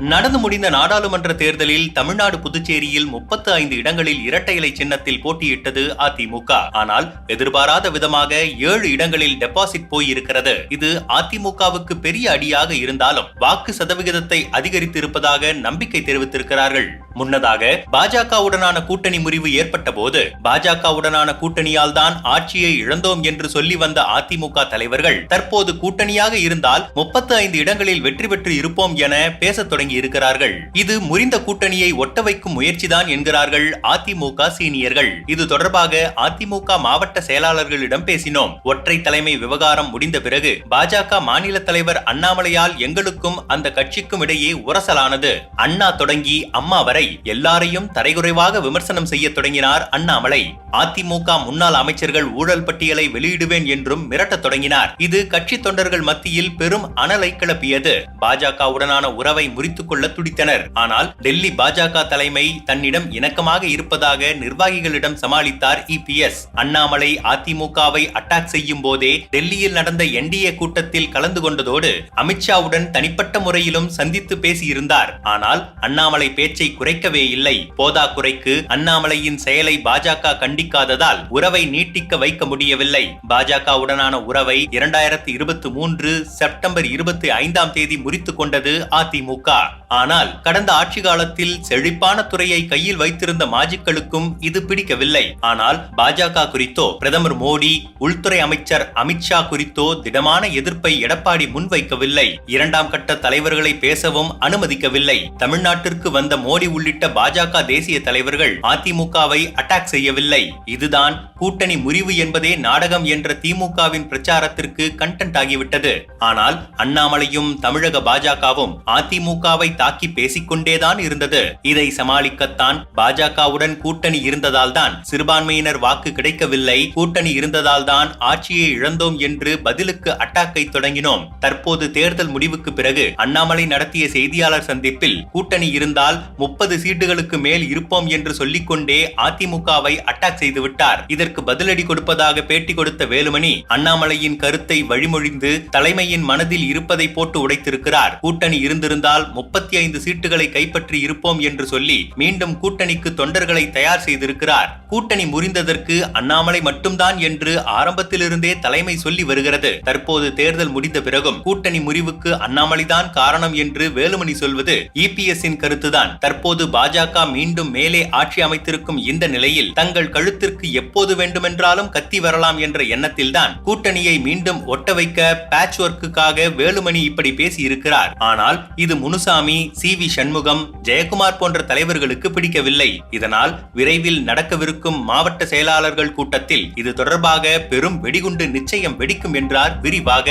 நடந்து முடிந்த நாடாளுமன்ற தேர்தலில் தமிழ்நாடு புதுச்சேரியில் முப்பத்து ஐந்து இடங்களில் இரட்டை இலை சின்னத்தில் போட்டியிட்டது அதிமுக. ஆனால் எதிர்பாராத விதமாக ஏழு இடங்களில் டெபாசிட் போயிருக்கிறது. இது அதிமுகவுக்கு பெரிய அடியாக இருந்தாலும் வாக்கு சதவிகிதத்தை அதிகரித்திருப்பதாக நம்பிக்கை தெரிவித்திருக்கிறார்கள். முன்னதாக பாஜகவுடனான கூட்டணி முறிவு ஏற்பட்ட போது பாஜகவுடனான கூட்டணியால் தான் ஆட்சியை இழந்தோம் என்று சொல்லி வந்த அதிமுக தலைவர்கள் தற்போது கூட்டணியாக இருந்தால் முப்பத்து ஐந்து இடங்களில் வெற்றி பெற்று இருப்போம் என பேசத் தொடங்கி இருக்கிறார்கள். இது முறிந்த கூட்டணியை ஒட்ட வைக்கும் முயற்சிதான் என்கிறார்கள் அதிமுக சீனியர்கள். இது தொடர்பாக அதிமுக மாவட்ட செயலாளர்களிடம் பேசினோம். ஒற்றை தலைமை விவகாரம் முடிந்த பிறகு பாஜக மாநில தலைவர் அண்ணாமலையால் எங்களுக்கும் அந்த கட்சிக்கும் இடையே உரசலானது. அண்ணா தொடங்கி அம்மா வரை எல்லாரையும் தரைகுறைவாக விமர்சனம் செய்ய தொடங்கினார் அண்ணாமலை. அதிமுக முன்னாள் அமைச்சர்கள் ஊழல் பட்டியலை வெளியிடுவேன் என்றும் மிரட்டத் தொடங்கினார். இது கட்சி தொண்டர்கள் மத்தியில் பெரும் அனலை கிளப்பியது. பாஜகவுடனான உறவை முறித்துக் கொள்ள துடித்தனர். ஆனால் டெல்லி பாஜக தலைமை தன்னிடம் இணக்கமாக இருப்பதாக நிர்வாகிகளிடம் சமாளித்தார் இபிஎஸ் அண்ணாமலை அதிமுகவை அட்டாக் செய்யும் போதே டெல்லியில் நடந்த என்டிஏ கூட்டத்தில் கலந்து கொண்டதோடு அமித்ஷாவுடன் தனிப்பட்ட முறையிலும் சந்தித்து பேசியிருந்தார். ஆனால் அண்ணாமலை பேச்சை குறை குறைக்கவே இல்லை. போதா குறைக்கு அண்ணாமலையின் செயலை பாஜக கண்டிக்காததால் உறவை நீட்டிக்க வைக்க முடியவில்லை. பாஜகவுடனான உறவை இரண்டாயிரத்தி இருபத்தி மூன்று செப்டம்பர் இருபத்தி ஐந்தாம் தேதி முறித்துக் கொண்டது அதிமுக ஆனால் கடந்த ஆட்சி காலத்தில் செழிப்பான துறையை கையில் வைத்திருந்த மாஜிக்களுக்கும் இது பிடிக்கவில்லை. ஆனால் பாஜக குறித்தோ பிரதமர் மோடி உள்துறை அமைச்சர் அமித்ஷா குறித்தோ திடமான எதிர்ப்பை எடப்பாடி முன்வைக்கவில்லை. இரண்டாம் கட்ட தலைவர்களை பேசவும் அனுமதிக்கவில்லை. தமிழ்நாட்டிற்கு வந்த மோடி உள்ளிட்ட பாஜக தேசிய தலைவர்கள் அதிமுகவை அட்டாக் செய்யவில்லை. இதுதான் கூட்டணி முறிவு என்பதே நாடகம் என்ற திமுகவின் பிரச்சாரத்திற்கு கண்டென்ட் ஆகிவிட்டது. ஆனால் அண்ணாமலையும் தமிழக பாஜகவும் அதிமுகவை தாக்கி பேசிக்கொண்டேதான் இருந்தது. இதை சமாளிக்கத்தான் பாஜகவுடன் கூட்டணி இருந்ததால் தான் சிறுபான்மையினர் வாக்கு கிடைக்கவில்லை. கூட்டணி இருந்ததால் தான் ஆட்சியை இழந்தோம் என்று பதிலுக்கு அட்டாக்கை தொடங்கினோம். தற்போது தேர்தல் முடிவுக்கு பிறகு அண்ணாமலை நடத்திய செய்தியாளர் சந்திப்பில் கூட்டணி இருந்தால் முப்பது சீட்டுகளுக்கு மேல் இருப்போம் என்று சொல்லிக்கொண்டே அதிமுகவை அட்டாக் செய்துவிட்டார். இதற்கு பதிலடி கொடுப்பதாக பேட்டி கொடுத்த வேலுமணி அண்ணாமலையின் கருத்தை வழிமொழிந்து தலைமையின் மனதில் இருப்பதை போட்டு உடைத்திருக்கிறார். கூட்டணி இருந்திருந்தால் முப்பத்தி ஐந்து சீட்டுகளை கைப்பற்றி இருப்போம் என்று சொல்லி மீண்டும் கூட்டணிக்கு தொண்டர்களை தயார் செய்திருக்கிறார். கூட்டணி முறிந்ததற்கு அண்ணாமலை மட்டும்தான் என்று ஆரம்பத்திலிருந்தே தலைமை சொல்லி வருகிறது. தற்போது தேர்தல் முடிந்த பிறகும் கூட்டணி முறிவுக்கு அண்ணாமலைதான் காரணம் என்று வேலுமணி சொல்வது இபிஎஸ்இன் கருத்துதான். தற்போது பாஜக மீண்டும் மேலே ஆட்சி அமைத்திருக்கும் இந்த நிலையில் தங்கள் கழுத்திற்கு எப்போது வேண்டுமென்றாலும் கத்தி வரலாம் என்ற எண்ணத்தில்தான் கூட்டணியை மீண்டும் ஒட்ட வைக்க பேட்ச் ஒர்க்குக்காக வேலுமணி இப்படி பேசியிருக்கிறார். ஆனால் இது முனுசாமி சி வி சண்முகம் ஜெயக்குமார் போன்ற தலைவர்களுக்கு பிடிக்கவில்லை. இதனால் விரைவில் நடக்கவிருக்கும் மாவட்ட செயலாளர்கள் கூட்டத்தில் இது தொடர்பாக பெரும் வெடிகுண்டு நிச்சயம் வெடிக்கும் என்றார் விரிவாக.